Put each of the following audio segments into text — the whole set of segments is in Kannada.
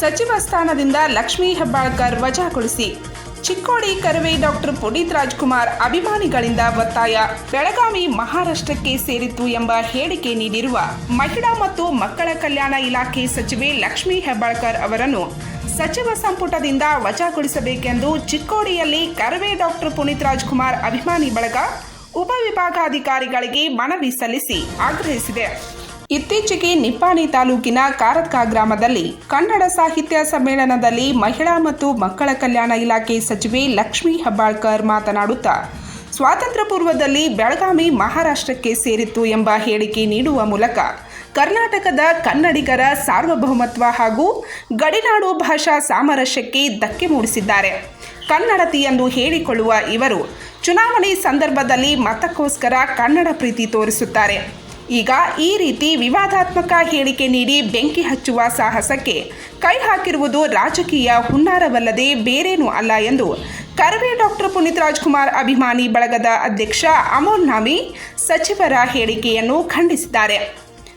ಸಚಿವ ಸ್ಥಾನದಿಂದ ಲಕ್ಷ್ಮೀ ಹೆಬ್ಬಾಳ್ಕರ್ ವಜಾಗೊಳಿಸಿ ಚಿಕ್ಕೋಡಿ ಕರವೇ ಡಾಕ್ಟರ್ ಪುನೀತ್ ರಾಜ್ಕುಮಾರ್ ಅಭಿಮಾನಿಗಳಿಂದ ಒತ್ತಾಯ. ಬೆಳಗಾವಿ ಮಹಾರಾಷ್ಟ್ರಕ್ಕೆ ಸೇರಿತ್ತು ಎಂಬ ಹೇಳಿಕೆ ನೀಡಿರುವ ಮಹಿಳಾ ಮತ್ತು ಮಕ್ಕಳ ಕಲ್ಯಾಣ ಇಲಾಖೆ ಸಚಿವೆ ಲಕ್ಷ್ಮೀ ಹೆಬ್ಬಾಳ್ಕರ್ ಅವರನ್ನು ಸಚಿವ ಸಂಪುಟದಿಂದ ವಜಾಗೊಳಿಸಬೇಕೆಂದು ಚಿಕ್ಕೋಡಿಯಲ್ಲಿ ಕರವೇ ಡಾಕ್ಟರ್ ಪುನೀತ್ ರಾಜ್ಕುಮಾರ್ ಅಭಿಮಾನಿ ಬಳಗ ಉಪವಿಭಾಗಾಧಿಕಾರಿಗಳಿಗೆ ಮನವಿ ಸಲ್ಲಿಸಿ ಆಗ್ರಹಿಸಿದೆ. ಇತ್ತೀಚೆಗೆ ನಿಪ್ಪಾಣಿ ತಾಲೂಕಿನ ಕಾರತ್ಕಾ ಗ್ರಾಮದಲ್ಲಿ ಕನ್ನಡ ಸಾಹಿತ್ಯ ಸಮ್ಮೇಳನದಲ್ಲಿ ಮಹಿಳಾ ಮತ್ತು ಮಕ್ಕಳ ಕಲ್ಯಾಣ ಇಲಾಖೆ ಸಚಿವೆ ಲಕ್ಷ್ಮೀ ಹೆಬ್ಬಾಳ್ಕರ್ ಮಾತನಾಡುತ್ತಾ, ಸ್ವಾತಂತ್ರ್ಯ ಪೂರ್ವದಲ್ಲಿ ಬೆಳಗಾವಿ ಮಹಾರಾಷ್ಟ್ರಕ್ಕೆ ಸೇರಿತ್ತು ಎಂಬ ಹೇಳಿಕೆ ನೀಡುವ ಮೂಲಕ ಕರ್ನಾಟಕದ ಕನ್ನಡಿಗರ ಸಾರ್ವಭೌಮತ್ವ ಹಾಗೂ ಗಡಿನಾಡು ಭಾಷಾ ಸಾಮರಸ್ಯಕ್ಕೆ ಧಕ್ಕೆ ಮೂಡಿಸಿದ್ದಾರೆ. ಕನ್ನಡತಿ ಎಂದು ಹೇಳಿಕೊಳ್ಳುವ ಇವರು, ಚುನಾವಣೆ ಸಂದರ್ಭದಲ್ಲಿ ಮತಕ್ಕೋಸ್ಕರ ಕನ್ನಡ ಪ್ರೀತಿ ತೋರಿಸುತ್ತಾರೆ. ಈಗ ಈ ರೀತಿ ವಿವಾದಾತ್ಮಕ ಹೇಳಿಕೆ ನೀಡಿ ಬೆಂಕಿ ಹಚ್ಚುವ ಸಾಹಸಕ್ಕೆ ಕೈ ಹಾಕಿರುವುದು ರಾಜಕೀಯ ಹುನ್ನಾರವಲ್ಲದೆ ಬೇರೇನೂ ಅಲ್ಲ ಎಂದು ಕರವೇ ಡಾಕ್ಟರ್ ಪುನೀತ್ ರಾಜ್ಕುಮಾರ್ ಅಭಿಮಾನಿ ಬಳಗದ ಅಧ್ಯಕ್ಷ ಅಮೋಲ್ ನಾಮಿ ಸಚಿವರ ಹೇಳಿಕೆಯನ್ನು ಖಂಡಿಸಿದ್ದಾರೆ.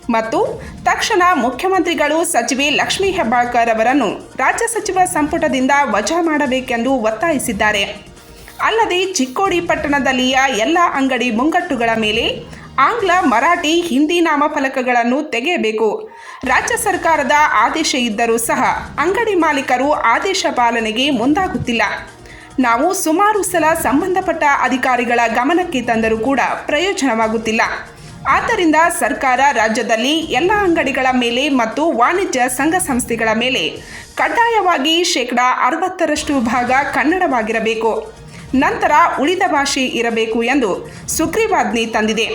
ಮತ್ತು ತಕ್ಷಣ ಮುಖ್ಯಮಂತ್ರಿಗಳು ಸಚಿವೆ ಲಕ್ಷ್ಮೀ ಹೆಬ್ಬಾಳ್ಕರ್ ಅವರನ್ನು ರಾಜ್ಯ ಸಚಿವ ಸಂಪುಟದಿಂದ ವಜಾ ಮಾಡಬೇಕೆಂದು ಒತ್ತಾಯಿಸಿದ್ದಾರೆ. ಅಲ್ಲದೆ ಚಿಕ್ಕೋಡಿ ಪಟ್ಟಣದಲ್ಲಿಯ ಎಲ್ಲ ಅಂಗಡಿ ಮುಂಗಟ್ಟುಗಳ ಮೇಲೆ ಆಂಗ್ಲ, ಮರಾಠಿ, ಹಿಂದಿ ನಾಮಫಲಕಗಳನ್ನು ತೆಗೆಯಬೇಕು. ರಾಜ್ಯ ಸರ್ಕಾರದ ಆದೇಶ ಇದ್ದರೂ ಸಹ ಅಂಗಡಿ ಮಾಲೀಕರು ಆದೇಶ ಪಾಲನೆಗೆ ಮುಂದಾಗುತ್ತಿಲ್ಲ. ನಾವು ಸುಮಾರು ಸಲ ಸಂಬಂಧಪಟ್ಟ ಅಧಿಕಾರಿಗಳ ಗಮನಕ್ಕೆ ತಂದರೂ ಕೂಡ ಪ್ರಯೋಜನವಾಗುತ್ತಿಲ್ಲ. ಆದ್ದರಿಂದ ಸರ್ಕಾರ ರಾಜ್ಯದಲ್ಲಿ ಎಲ್ಲ ಅಂಗಡಿಗಳ ಮೇಲೆ ಮತ್ತು ವಾಣಿಜ್ಯ ಸಂಘ ಸಂಸ್ಥೆಗಳ ಮೇಲೆ ಕಡ್ಡಾಯವಾಗಿ ಶೇಕಡಾ ಅರವತ್ತರಷ್ಟು ಭಾಗ ಕನ್ನಡವಾಗಿರಬೇಕು. ನಂತರ ಉಳಿದ ಭಾಷೆ ಇರಬೇಕು ಎಂದು ಸುಗ್ರೀವಾಜ್ಞೆ ತಂದಿದೆ.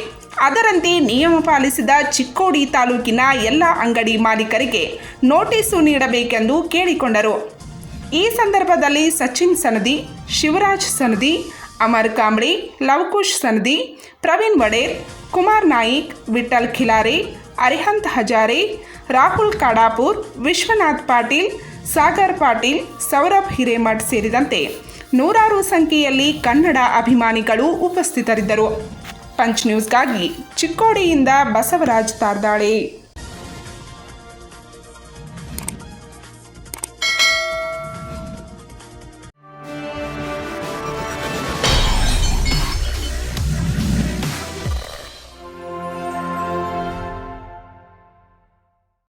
ಅದರಂತೆ ನಿಯಮ ಪಾಲಿಸಿದ ಚಿಕ್ಕೋಡಿ ತಾಲೂಕಿನ ಎಲ್ಲ ಅಂಗಡಿ ಮಾಲೀಕರಿಗೆ ನೋಟಿಸು ನೀಡಬೇಕೆಂದು ಕೇಳಿಕೊಂಡರು. ಈ ಸಂದರ್ಭದಲ್ಲಿ ಸಚಿನ್ ಸನದಿ, ಶಿವರಾಜ್ ಸನದಿ, ಅಮರ್ ಕಾಂಬ್ಳಿ, ಲವಕುಶ್ ಸನದಿ, ಪ್ರವೀಣ್ ವಡೇರ್, ಕುಮಾರ್ ನಾಯಿಕ್ ವಿಠಲ್ ಖಿಲಾರಿ, ಅರಿಹಂತ್ ಹಜಾರೆ, ರಾಹುಲ್ ಕಾಡಾಪುರ್, ವಿಶ್ವನಾಥ್ ಪಾಟೀಲ್, ಸಾಗರ್ ಪಾಟೀಲ್, ಸೌರಭ್ ಹಿರೇಮಠ್ ಸೇರಿದಂತೆ ನೂರಾರು ಸಂಖ್ಯೆಯಲ್ಲಿ ಕನ್ನಡ ಅಭಿಮಾನಿಗಳು ಉಪಸ್ಥಿತರಿದ್ದರು. ಪಂಚ್ ನ್ಯೂಸ್ಗಾಗಿ ಚಿಕ್ಕೋಡಿಯಿಂದ ಬಸವರಾಜ್ ತಾರ್ದಾಳೆ.